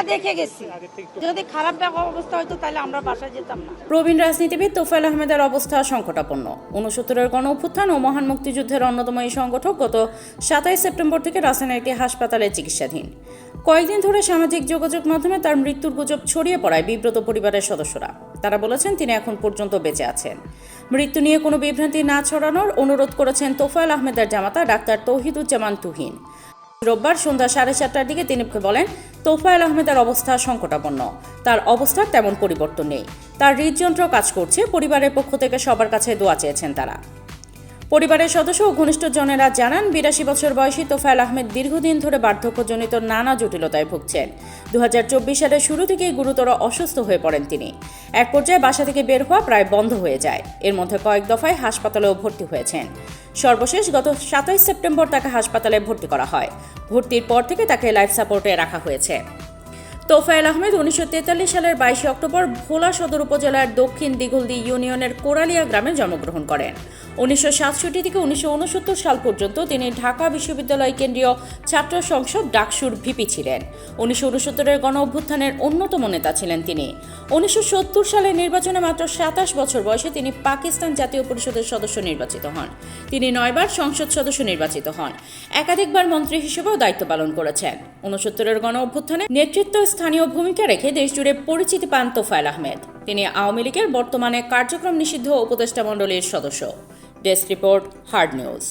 আমরা দেখে গেছি। যদি খারাপ অবস্থা হতো তাহলে আমরা বাসায় যেতাম না। প্রবীণ রাজনীতিবিদ তোফায়েল আহমেদের অবস্থা সংকটাপন্ন। উনসত্তরের গণ অভ্যুত্থান ও মহান মুক্তিযুদ্ধের অন্যতম এই সংগঠক গত সাতাইশ সেপ্টেম্বর থেকে রাজধানীর একটি হাসপাতালে চিকিৎসাধীন। কয়েকদিন ধরে সামাজিক যোগাযোগ মাধ্যমে তার মৃত্যুর গুজব ছড়িয়ে পড়ায় বিব্রত পরিবারের সদস্যরা। তারা বলেছেন, তিনি এখন পর্যন্ত বেঁচে আছেন। মৃত্যু নিয়ে কোনো বিভ্রান্তি না ছড়ানোর অনুরোধ করেছেন তোফায়েল আহমেদের জামাতা ডাক্তার তৌহিদুজ্জামান তুহিন। রোববার সন্ধ্যা সাড়ে চারটার দিকে তিনি বলেন, তোফায়েল আহমেদের অবস্থা সংকটাপন্ন। তার অবস্থার তেমন পরিবর্তন নেই। তার হৃদযন্ত্র কাজ করছে, পরিবারের পক্ষ থেকে সবার কাছে দোয়া চেয়েছেন তারা। পরিবারের সদস্য ও ঘনিষ্ঠ জনেরা জানান, বিরাশি বছর বয়সী তোফায়েল আহমেদ দীর্ঘদিন ধরে বার্ধক্যজনিত নানা জটিলতায় ভুগছেন। দু হাজার চব্বিশ সালের শুরু থেকেই গুরুতর অসুস্থ হয়ে পড়েন তিনি। এক পর্যায়ে বাসা থেকে বের হওয়া প্রায় বন্ধ হয়ে যায়। এর মধ্যে কয়েক দফায় হাসপাতালেও ভর্তি হয়েছেন। সর্বশেষ গত সাতাইশ সেপ্টেম্বর তাকে হাসপাতালে ভর্তি করা হয়। ভর্তির পর থেকে তাকে লাইফ সাপোর্টে রাখা হয়েছে। তোফায়েল আহমেদ উনিশশো তেতাল্লিশ সালের বাইশে অক্টোবর ভোলা সদর উপজেলার দক্ষিণ দিঘলদি ইউনিয়নের কোরালিয়া গ্রামে জন্মগ্রহণ করেন। উনিশশো সাতষট্টি থেকে উনিশশো উনসত্তর সাল পর্যন্ত তিনি ঢাকা বিশ্ববিদ্যালয় কেন্দ্রীয় ছাত্র সংসদ ডাকসুর ভিপি ছিলেন। উনিশশো উনসত্তরের গণ অভ্যুত্থানের অন্যতম নেতা ছিলেন তিনি। উনিশশো সত্তর সালের নির্বাচনে মাত্র সাতাশ বছর বয়সে তিনি পাকিস্তান জাতীয় পরিষদের সদস্য নির্বাচিত হন। তিনি নয়বার সংসদ সদস্য নির্বাচিত হন। একাধিকবার মন্ত্রী হিসেবেও দায়িত্ব পালন করেছেন। উনসত্তরের গণ অভ্যুত্থানে নেতৃত্ব স্থানীয় ভূমিকা রেখে দেশজুড়ে পরিচিতি পান তোফায়েল আহমেদ। তিনি আওয়ামী লীগের বর্তমানে কার্যক্রম নিষিদ্ধ উপদেষ্টা মণ্ডলীর সদস্য। Desk report hard news.